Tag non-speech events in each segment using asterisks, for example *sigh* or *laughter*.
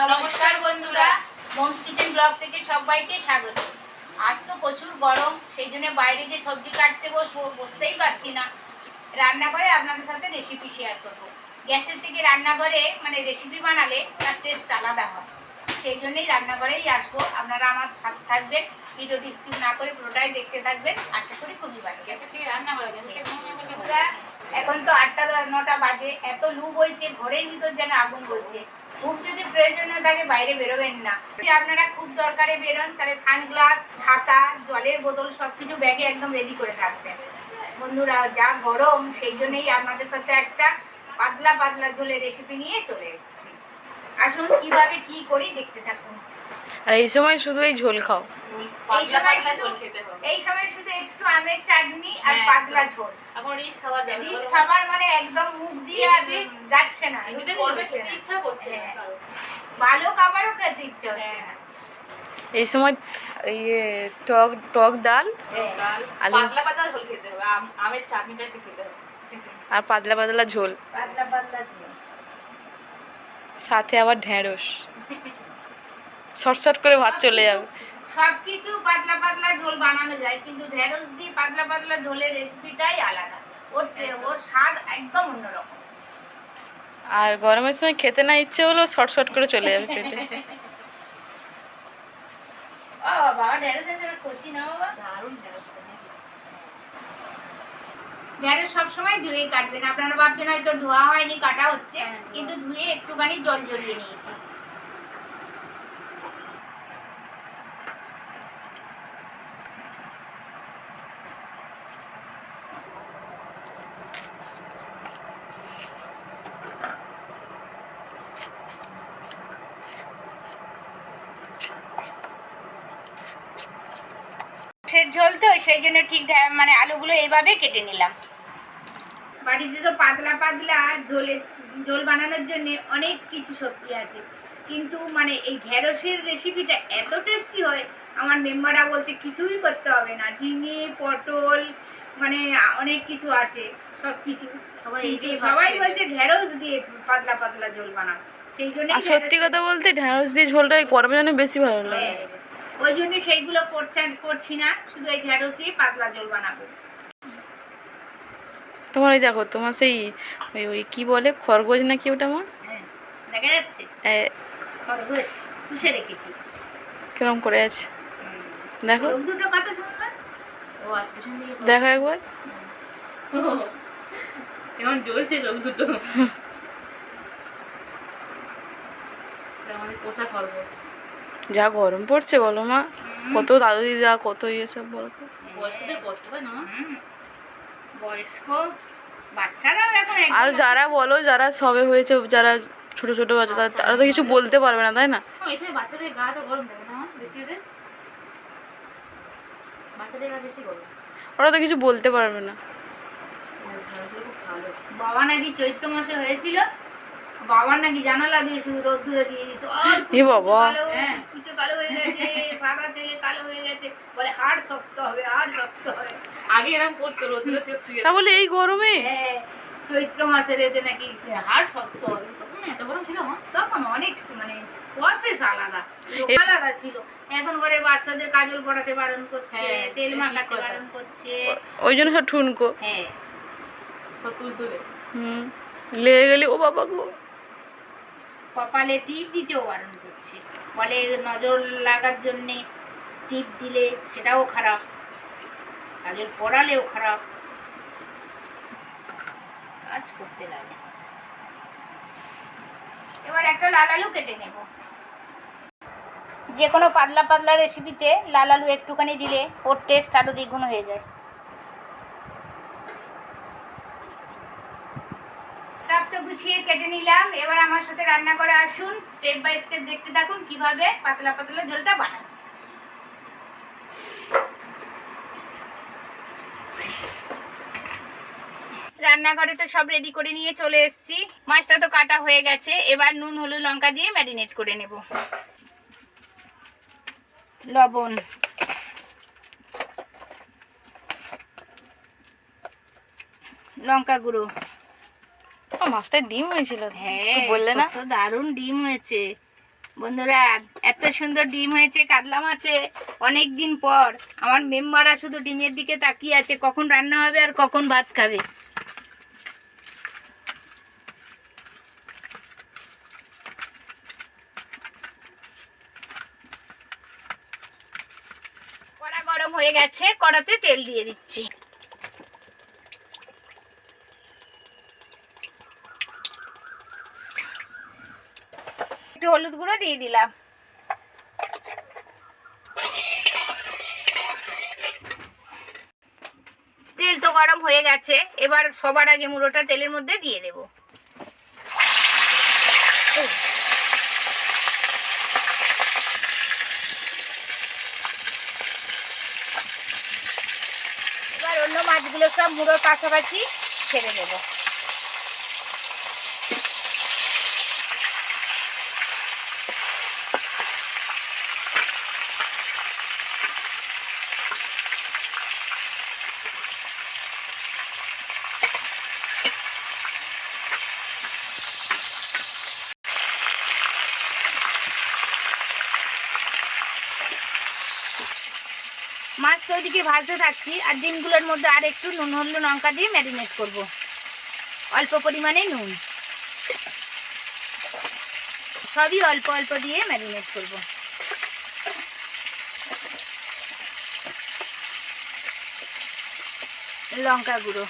নমস্কার বন্ধুরা moms kitchen blog থেকে সবাইকে স্বাগত। আজ তো প্রচুর গরম সেই জন্য বাইরে যে সবজি কাটতে বসবো বসতেই পারছি না। রান্নাঘরে আপনাদের সাথে রেসিপি শেয়ার করব। গ্যাসের থেকে রান্নাঘরে মানে রেসিপি বানালে তার টেস্ট আলাদা হয়। সেই জন্যই রান্নাঘরেই আসব। আপনারা আমার সাথে থাকবেন ভিডিওটি স্কিপ না করে পুরোটাই দেখতে থাকবেন। আশা করি খুবই ভালো। গ্যাসের থেকে রান্না করে এখন তো আটটা দশ নটা বাজে। এত লু বইছে ঘরের ভিতর যেন আগুন বইছে। খুব যদি প্রয়োজনীয় থাকে বাইরে বেরোবেন না। যদি আপনারা খুব দরকারে বেরোন, তাহলে সানগ্লাস, ছাতা, জলের বোতল সব কিছু ব্যাগে একদম রেডি করে থাকবেন। বন্ধুরা, যা গরম, সেই জন্যই আপনাদের সাথে একটা পাতলা পাতলা ঝোলের রেসিপি নিয়ে চলে এসেছি। আসুন, কীভাবে কি করি দেখতে থাকুন। আর এই সময় শুধু এই ঝোল খাও। এই সময় শুধু এই সময় শুধু একটু আমের চাটনি আর হ্যাঁ, পাতলা ঝোল। এখন রিচ খাবার যাবে রিচ খাবার মানে একদম মুখ দিয়ে আর যাচ্ছে না। ইচ্ছা করছে হ্যাঁ। ভালো খাবারও খেতে ইচ্ছে হচ্ছে হ্যাঁ। না। এই সময় ইয়ে টক টক ডাল ডাল, আলু। পাতলা পাতলা ঝোল খেতে হবে। আমের চাটনিটা খেতে হবে। আর পাতলা পাতলা ঝোল। পাতলা পাতলা ঝোল। সাথে আবার ঢেঁড়স *laughs* শর্ট করে ভাত চলে যাবে। সবকিছু পাতলা পাতলা ঝোল বানানো যায় কিন্তু ঢেঁড়স দিয়ে পাতলা পাতলা ঝোলের রেসিপিটাই আলাদা। ওর ওর স্বাদ একদম অন্যরকম। আর গরমের সময় খেতে না ইচ্ছে হলেও শর্ট শর্ট করে চলে যাবে পেটে? ঢেঁড়স সবসময় ধুয়ে কাটবেন। আপনারা ভাবছেন হয়তো ধোয়া হয়নি কাটা হচ্ছে। হ্যাঁ, কিন্তু ধুয়ে একটুখানি জল জড়িয়ে নিয়েছি। ঝোল তো সেই জন্য ঠিক মানে আলুগুলো এইভাবে কেটে নিলাম। বাড়িতে তো পাতলা পাতলা ঝোলে ঝোল বানানোর জন্য অনেক কিছু সবজি আছে। কিন্তু মানে এই ঢেঁড়সের রেসিপিটা এত টেস্টি হয় আমার মেম্বাররা বলছে কিছুই করতে হবে না। ঝিঙে পটল মানে অনেক কিছু আছে সব কিছু সবাই বলছে ঢেঁড়স দিয়ে পাতলা পাতলা ঝোল বানাও। সেই জন্য সত্যি কথা বলতে ঢেঁড়স দিয়ে ঝোলটা গরমের জন্য বেশি ভালো লাগে। হ্যাঁ, ওই জন্য সেইগুলো করছে করছি না শুধু এই ঢেঁড়স দিয়ে পাতলা জল বানাবো। তোমার ওই দেখো তোমার সেই ওই ওই কি বলে খরগোশ না কি ওটা আমার? হ্যাঁ দেখা যাচ্ছে। খরগোশ পুষে রেখেছি। কিরম করে আছে? দেখো। দুটো কত সুন্দর। ও। দেখো একবার। জ্বলছে চোখ দুটো। *laughs* আমাদের পোষা খরগোশ। যা গরম পড়ছে বলো মা। কত দাদু দিদা কত ইয়ে সব বলো তো। কষ্ট হয় না? বয়স্ক আর যারা বলো যারা সবে হয়েছে যারা ছোট ছোট বাচ্চা তারা- তো কিছু বলতে পারবে না তাই না? ওরা তো কিছু বলতে পারবে না। বাবা নাকি চৈত্র মাসে হয়েছিল বাবার নাকি জানালা দিয়ে শুধু রোদ্দুরে দিয়ে দিত। এ বাবা। কালো হ্যাঁ। কালো হয়ে গেছে সাদা ছেলে কালো হয়ে গেছে। বলে হাড় শক্ত হবে হাড় শক্ত হবে। আগে এরকম করতো শুয়ে তা বলে এই গরমে? হ্যাঁ চৈত্র মাসের এতে নাকি হাড় শক্ত হবে। এত গরম ছিল তখন অনেক মানে প্রসেস আলাদা। আলাদা ছিল। এখন করে বাচ্চাদের কাজল পড়াতে বারণ করছে হ্যাঁ, তেল মাখাতে বারণ করছে। ওই জন্য সব ঠুনকো। হ্যাঁ। সব হুম লেগে গেলে ও বাবা গো। কপালে টিপ দিতেও বারণ করছে। বলে নজর লাগার জন্যে টিপ দিলে সেটাও খারাপ কাজল পড়ালেও খারাপ। কাজ করতে লাগে। এবার একটা লাল আলু কেটে নেব। যে কোনো পাতলা পাতলা রেসিপিতে লাল আলু একটুখানি দিলে ওর টেস্ট আরও দ্বিগুণ হয়ে যায় সব তো গুছিয়ে কেটে নিলাম। এবার আমার সাথে রান্না করে আসুন। স্টেপ বাই স্টেপ দেখতে থাকুন কীভাবে পাতলা পাতলা ঝোলটা বানাবো রান্নাঘরে তো সব রেডি করে নিয়ে চলে এসেছি। মাছটা তো কাটা হয়ে গেছে। এবার নুন, হলুদ, লঙ্কা দিয়ে ম্যারিনেট করে নেব। লবণ। লঙ্কা গুঁড়ো। ও, মাছটায় ডিম হয়েছিল। হ্যাঁ বললে না? দারুণ ডিম হয়েছে। বন্ধুরা এত সুন্দর ডিম হয়েছে কাতলা মাছে। অনেক দিন পর আমার মেম্বাররা শুধু ডিমের দিকে তাকিয়ে আছে কখন রান্না হবে আর কখন ভাত খাবে। কড়া গরম হয়ে গেছে কড়াতে তেল দিয়ে দিচ্ছি। একটু হলুদ গুঁড়ো দিয়ে দিলাম। তেল তো গরম হয়ে গেছে, এবার সবার আগে মুড়োটা তেলের মধ্যে দিয়ে দেব। এবার অন্য মাছগুলো সব মুড়োর পাশাপাশি ছেড়ে দেবো। মাছ তো ওইদিকে ভাজতে থাকছি আর ডিমগুলোর মধ্যে আর একটু নুন, হলুদ লঙ্কা দিয়ে ম্যারিনেট করব। অল্প পরিমাণে নুন। সবই অল্প অল্প দিয়ে ম্যারিনেট করব। লঙ্কা গুঁড়ো।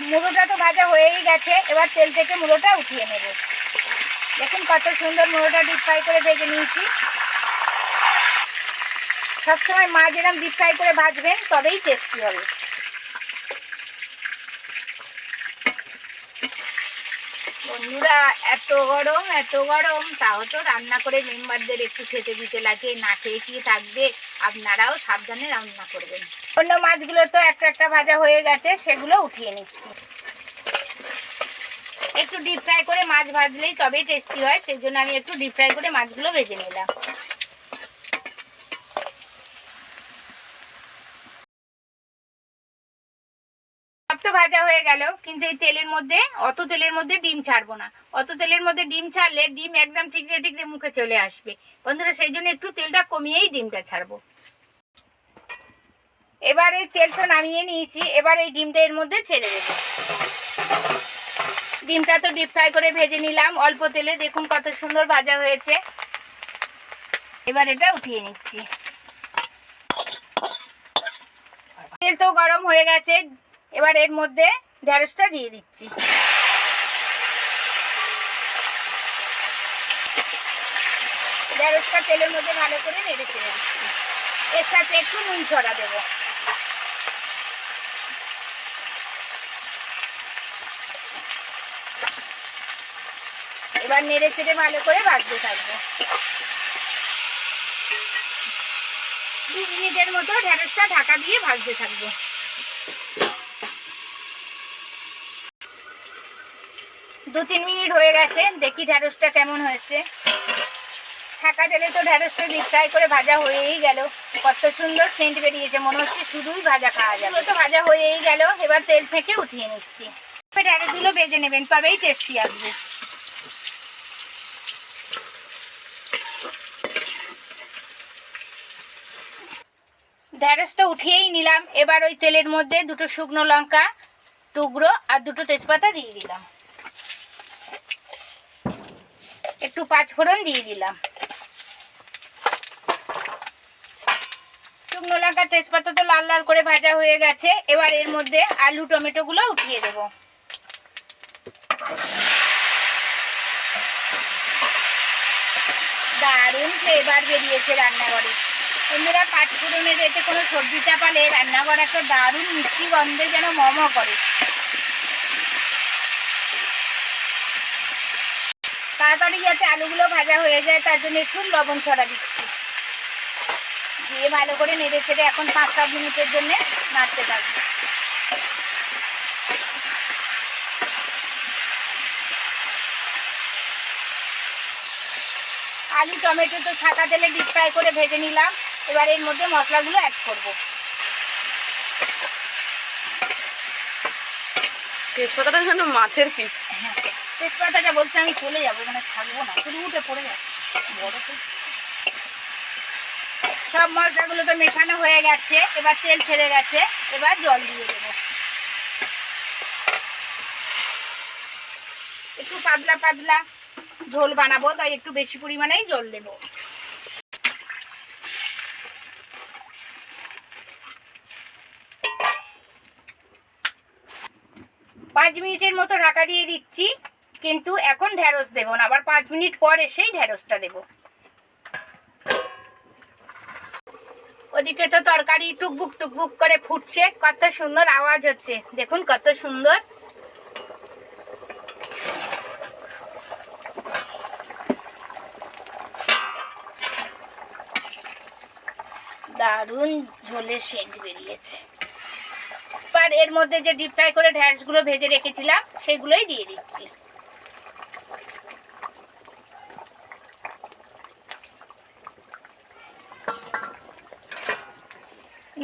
মুড়োটা তো ভাজা হয়েই গেছে, এবার তেল থেকে মুড়োটা উঠিয়ে নেব। দেখুন কত সুন্দর মুড়োটা ডিপ ফ্রাই করে ভেজে নিয়েছি। সবসময় মাছ যেরকম ডিপ ফ্রাই করে ভাজবেন, তবেই টেস্টি হবে। বন্ধুরা, এত গরম এত গরম, তাও তো রান্না করে মেম্বারদের একটু খেতে দিতে লাগে, না খেয়ে কি থাকবে? আপনারাও সাবধানে রান্না করবেন। অন্য মাছগুলো তো একটা একটা ভাজা হয়ে গেছে, সেগুলো উঠিয়ে নিচ্ছি। একটু ডিপ ফ্রাই করে মাছ ভাজলেই তবেই টেস্টি হয়, সেই জন্য আমি একটু ডিপ ফ্রাই করে মাছগুলো ভেজে নিলাম। ভাজা হয়ে গেল, কিন্তু এই তেলের মধ্যে, অত তেলের মধ্যে ডিম ছাড়বো না। অত তেলের মধ্যে ডিম ছাড়লে ডিম একদম ঠিকরে ঠিকরে মুখে চলে আসবে। বন্ধুরা, সেই জন্য একটু তেলটা কমিয়েই ডিমটা ছাড়বো। এবার এই তেলটা নামিয়ে নিয়েছি, এবার এই ডিমটা এর মধ্যে ছেড়ে দেবো। ডিমটা তো ডিপ ফ্রাই করে ভেজে নিলাম, অল্প তেলে দেখুন কত সুন্দর ভাজা হয়েছে। এবার এটা উঠিয়ে নিচ্ছি। তেল তো গরম হয়ে গেছে এবার এর মধ্যে ঢেঁড়সটা দিয়ে দিচ্ছি। ঢেঁড়সটা তেলের মধ্যে ভালো করে নেড়ে ছেড়ে দিচ্ছি। এর সাথে একটু নুন ছড়া দেবো। এবার নেড়ে চেড়ে ভালো করে ভাজতে থাকব। দু মিনিটের মতো ঢেঁড়সটা ঢাকা দিয়ে ভাজতে থাকব। দু তিন মিনিট হয়ে গেছে, দেখি ঢ্যাঁড়সটা কেমন হয়েছে। ঢাকা তেলে তো ঢেঁড়সটা ডিপ ফ্রাই করে ভাজা হয়েই গেল। কত সুন্দর সেন্ট বেরিয়েছে, মনে হচ্ছে শুধুই ভাজা খাওয়া যাবে। তো ভাজা হয়েই গেল, এবার তেল থেকে উঠিয়ে নিচ্ছি। ঢেঁড়সগুলো ভেজে নেবেন, তবেই টেস্টি আসবে। ঢেঁড়স তো উঠিয়েই নিলাম, এবার ওই তেলের মধ্যে দুটো শুকনো লঙ্কা টুকরো আর দুটো তেজপাতা দিয়ে দিলাম। একটু পাঁচফোড়ন দিয়ে দিলাম। শুকনো লঙ্কা তেজপাতা তো লাল লাল করে ভাজা হয়ে গেছে, এবার এর মধ্যে আলু টমেটো গুলো উঠিয়ে দেবো। দারুণ ফ্লেভার বেরিয়েছে রান্নাঘরে। বন্ধুরা পাঁচফোড়নের এতে কোনো সবজি চাপালে রান্নাঘর একটা দারুণ মিষ্টি গন্ধে যেন মম করে। তাড়াতাড়ি যাতে আলুগুলো ভাজা হয়ে যায়, তার জন্য একটু লবণ ছড়া দিচ্ছি। দিয়ে ভালো করে নেড়ে ছেড়ে এখন পাঁচ সাত মিনিটের জন্য নাড়তে থাকব আলু, টমেটো তো ছাকা তেলে ডিপ ফ্রাই করে ভেজে নিলাম। এবার এর মধ্যে মশলাগুলো অ্যাড করব। তেজপাতাটা যেন মাছের পিস তেজপাতাটা বলছে, আমি চলে যাব এখানে থাকব না, শুধু উঠে পড়ে যাবে। সব মশলাগুলো তো মেশানো হয়ে গেছে, এবার তেল ছেড়ে গেছে, এবার জল দিয়ে দেবো। একটু পাতলা পাতলা ঝোল বানাবো, তাই একটু বেশি পরিমাণেই জল দেবো। পাঁচ মিনিটের মতো ঢাকা দিয়ে দিচ্ছি। কিন্তু এখন ঢ্যাঁড়স দেবো না, আবার পাঁচ মিনিট পর এসেই ঢ্যাঁড়সটা দেবো। ওদিকে তো তরকারি টুকবুক টুকবুক করে ফুটছে, কত সুন্দর আওয়াজ হচ্ছে, দেখুন কত সুন্দর। দারুণ ঝোলের সেন্ট বেরিয়েছে। এবার এর মধ্যে যে ডিপ ফ্রাই করে ঢ্যাঁড়সগুলো ভেজে রেখেছিলাম, সেগুলোই দিয়ে দিচ্ছি।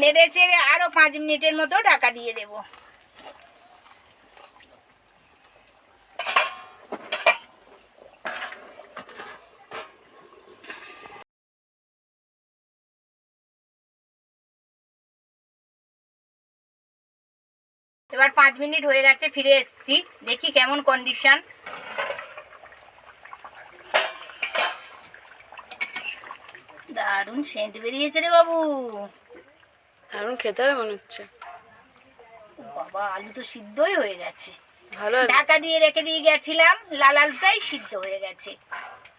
নেড়ে চেড়ে আরও পাঁচ মিনিটের মতো ঢাকা দিয়ে দেব। এবার পাঁচ মিনিট হয়ে গেছে, ফিরে এসেছি। দেখি কেমন কন্ডিশন দারুণ সেন্ট বেরিয়েছে রে বাবু। এখন খেতে হবে মনে হচ্ছে। বাবা আলু তো সিদ্ধই হয়ে গেছে। ভালো ঢাকা দিয়ে রেখে দিয়ে গেছিলাম লাল আলুটাই সিদ্ধ হয়ে গেছে।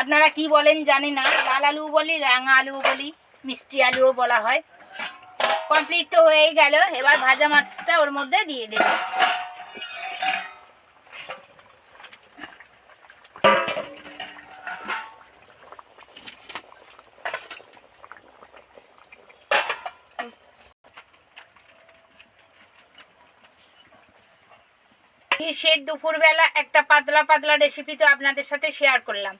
আপনারা কি বলেন জানি না লাল আলু বলি রাঙা আলু বলি মিষ্টি আলুও বলা হয়। কমপ্লিট তো হয়ে গেল এবার ভাজা মাছটা ওর মধ্যে দিয়ে দেব। সে দুপুরবেলা একটা পাতলা পাতলা রেসিপি তো আপনাদের সাথে শেয়ার করলাম।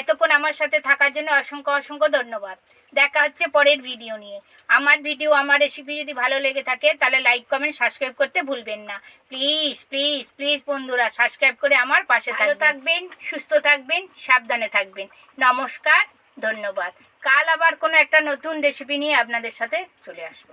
এতক্ষণ আমার সাথে থাকার জন্য অসংখ্য অসংখ্য ধন্যবাদ। দেখা হচ্ছে পরের ভিডিও নিয়ে। আমার ভিডিও আমার রেসিপি যদি ভালো লেগে থাকে তাহলে লাইক কমেন্ট সাবস্ক্রাইব করতে ভুলবেন না। প্লিজ প্লিজ প্লিজ বন্ধুরা সাবস্ক্রাইব করে আমার পাশে ভালো থাকবেন। সুস্থ থাকবেন সাবধানে থাকবেন। নমস্কার ধন্যবাদ। কাল আবার কোনো একটা নতুন রেসিপি নিয়ে আপনাদের সাথে চলে আসব।